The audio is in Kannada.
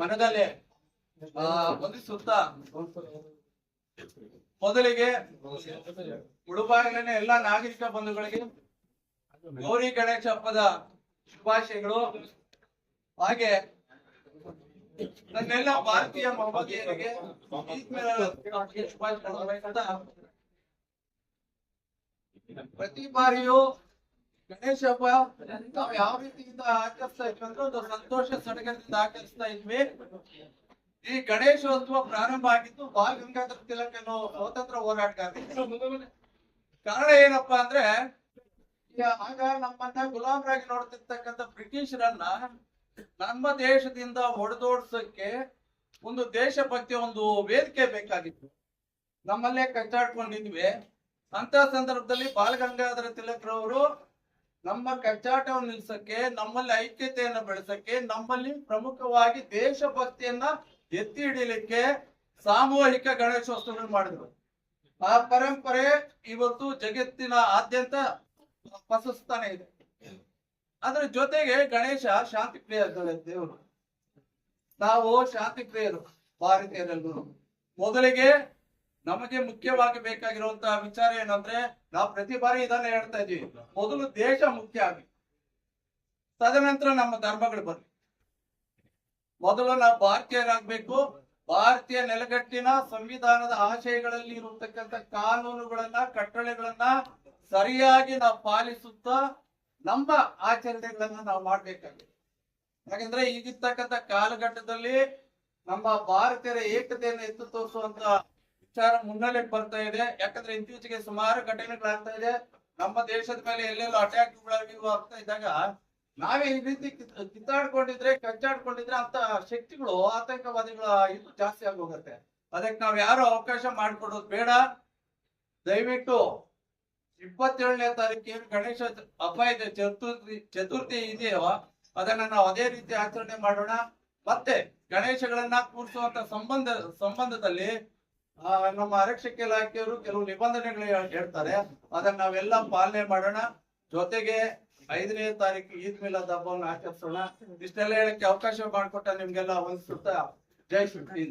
ಮನದಲ್ಲಿ ಸುತ್ತ ಮೊದಲಿಗೆ ಮುಳುಬಾಗಿಲಿನ ಎಲ್ಲಾ ನಾಗರಿಕ ಬಂಧುಗಳಿಗೆ ಗೌರಿ ಗಣೇಶ ಹಬ್ಬದ ಶುಭಾಶಯಗಳು. ಹಾಗೆ ನನ್ನೆಲ್ಲ ಭಾರತೀಯ ಮಹಮ್ಮದೀಯರಿಗೆ ಶುಭಾಶಯ ಪ್ರತಿ ಬಾರಿಯೂ ಗಣೇಶ ಹಬ್ಬ ನಾವು ಯಾವ ರೀತಿಯಿಂದ ಆಚರಿಸ್ತಾ ಇದ್ವಿ ಒಂದು ಸಂತೋಷ ಸಡಗರದಿಂದ ಆಚರಿಸ್ತಾ ಇದ್ವಿ. ಈ ಗಣೇಶೋತ್ಸವ ಪ್ರಾರಂಭ ಆಗಿದ್ದು ಬಾಲ್ ಗಂಗಾಧರ ತಿಲಕ್ ಅನ್ನೋ ಸ್ವಾತಂತ್ರ್ಯ ಹೋರಾಟಗಾರರು. ಕಾರಣ ಏನಪ್ಪಾ ಅಂದ್ರೆ ಆಗ ನಮ್ಮನ್ನ ಗುಲಾಮರಾಗಿ ನೋಡ್ತಿರ್ತಕ್ಕಂಥ ಬ್ರಿಟಿಷರನ್ನ ನಮ್ಮ ದೇಶದಿಂದ ಹೊಡೆದೋಡ್ಸಕ್ಕೆ ಒಂದು ದೇಶಭಕ್ತಿಯ ಒಂದು ವೇದಿಕೆ ಬೇಕಾಗಿತ್ತು. ನಮ್ಮಲ್ಲೇ ಕಚ್ಚಾಡ್ಕೊಂಡಿದ್ವಿ. ಅಂತ ಸಂದರ್ಭದಲ್ಲಿ ಬಾಲ್ ಗಂಗಾಧರ ತಿಲಕ್ರವರು ನಮ್ಮ ಕಚ್ಚಾಟವನ್ನು ನಿಲ್ಸಕ್ಕೆ, ನಮ್ಮಲ್ಲಿ ಐಕ್ಯತೆಯನ್ನು ಬೆಳೆಸಕ್ಕೆ, ನಮ್ಮಲ್ಲಿ ಪ್ರಮುಖವಾಗಿ ದೇಶಭಕ್ತಿಯನ್ನ ಎತ್ತಿ ಹಿಡಿಲಿಕ್ಕೆ ಸಾಮೂಹಿಕ ಗಣೇಶೋತ್ಸವ ಮಾಡಿದ್ರು. ಆ ಪರಂಪರೆ ಇವತ್ತು ಜಗತ್ತಿನ ಆದ್ಯಂತ ಪಸಸ್ತಾನೆ ಇದೆ. ಅದ್ರ ಜೊತೆಗೆ ಗಣೇಶ ಶಾಂತಿ ಪ್ರಿಯ ದೇವರು. ನಾವು ಶಾಂತಿ ಪ್ರಿಯರು ಭಾರತೀಯರೆಲ್ಲರೂ. ಮೊದಲಿಗೆ ನಮಗೆ ಮುಖ್ಯವಾಗಿ ಬೇಕಾಗಿರುವಂತಹ ವಿಚಾರ ಏನಂದ್ರೆ ನಾವು ಪ್ರತಿ ಬಾರಿ ಇದನ್ನ ಹೇಳ್ತಾ ಇದ್ವಿ. ಮೊದಲು ದೇಶ ಮುಖ್ಯ ಆಗಿ, ತದನಂತರ ನಮ್ಮ ಧರ್ಮಗಳು ಬರ್ಲಿ. ಮೊದಲು ನಾವು ಭಾರತೀಯರಾಗ್ಬೇಕು. ಭಾರತೀಯ ನೆಲೆಗಟ್ಟಿನ ಸಂವಿಧಾನದ ಆಶಯಗಳಲ್ಲಿ ಇರತಕ್ಕಂತ ಕಾನೂನುಗಳನ್ನ, ಕಟ್ಟಳೆಗಳನ್ನ ಸರಿಯಾಗಿ ನಾವು ಪಾಲಿಸುತ್ತಾ ನಮ್ಮ ಆಚರಣೆಗಳನ್ನ ನಾವು ಮಾಡ್ಬೇಕಾಗಿದೆ. ಯಾಕಂದ್ರೆ ಈಗಿರ್ತಕ್ಕಂಥ ಕಾಲಘಟ್ಟದಲ್ಲಿ ನಮ್ಮ ಭಾರತೀಯರ ಏಕತೆಯನ್ನು ಎತ್ತು ತೋರಿಸುವಂತ ವಿಚಾರ ಮುನ್ನೆಲೆಗೆ ಬರ್ತಾ ಇದೆ. ಯಾಕಂದ್ರೆ ಇತ್ತೀಚೆಗೆ ಸುಮಾರು ಘಟನೆಗಳಾಗ್ತಾ ಇದೆ. ನಮ್ಮ ದೇಶದ ಮೇಲೆ ಎಲ್ಲೆಲ್ಲೋ ಅಟ್ಯಾಕ್ಗಳಾಗಿ ಆಗ್ತಾ ಇದ್ದಾಗ ನಾವೇ ಈ ರೀತಿ ಕಿತ್- ಕಿತ್ತಾಡ್ಕೊಂಡಿದ್ರೆ, ಕಚ್ಚಾಡ್ಕೊಂಡಿದ್ರೆ ಅಂತ ಶಕ್ತಿಗಳು, ಆತಂಕವಾದಿಗಳ ಇದು ಜಾಸ್ತಿ ಆಗೋಗುತ್ತೆ. ಅದಕ್ಕೆ ನಾವ್ ಯಾರು ಅವಕಾಶ ಮಾಡ್ಕೊಡೋದು ಬೇಡ. ದಯವಿಟ್ಟು ಇಪ್ಪತ್ತೇಳನೇ ತಾರೀಕಿಗೆ ಗಣೇಶ ಹಬ್ಬ ಇದೆ ಚತುರ್ಥಿ ಚತುರ್ಥಿ ಇದೆಯೋ, ಅದನ್ನ ನಾವು ಅದೇ ರೀತಿ ಆಚರಣೆ ಮಾಡೋಣ. ಮತ್ತೆ ಗಣೇಶಗಳನ್ನ ಕೂರಿಸುವಂತ ಸಂಬಂಧ, ಸಂಬಂಧದಲ್ಲಿ ನಮ್ಮ ಆರಕ್ಷಕ ಇಲಾಖೆಯವರು ಕೆಲವು ನಿಬಂಧನೆಗಳು ಹೇಳ್ತಾರೆ. ಅದನ್ನ ನಾವೆಲ್ಲ ಪಾಲನೆ ಮಾಡೋಣ. ಜೊತೆಗೆ ಐದನೇ ತಾರೀಕು ಈದ್ ಮಿಲಾದ್ ಹಬ್ಬವನ್ನು ಆಚರಿಸೋಣ. ಇಷ್ಟೆಲ್ಲ ಹೇಳಕ್ಕೆ ಅವಕಾಶ ಮಾಡಿಕೊಟ್ಟ ನಿಮ್ಗೆಲ್ಲ ಒಂದ್ಸುತ್ತಾ ಜೈ ಶ್ರೀ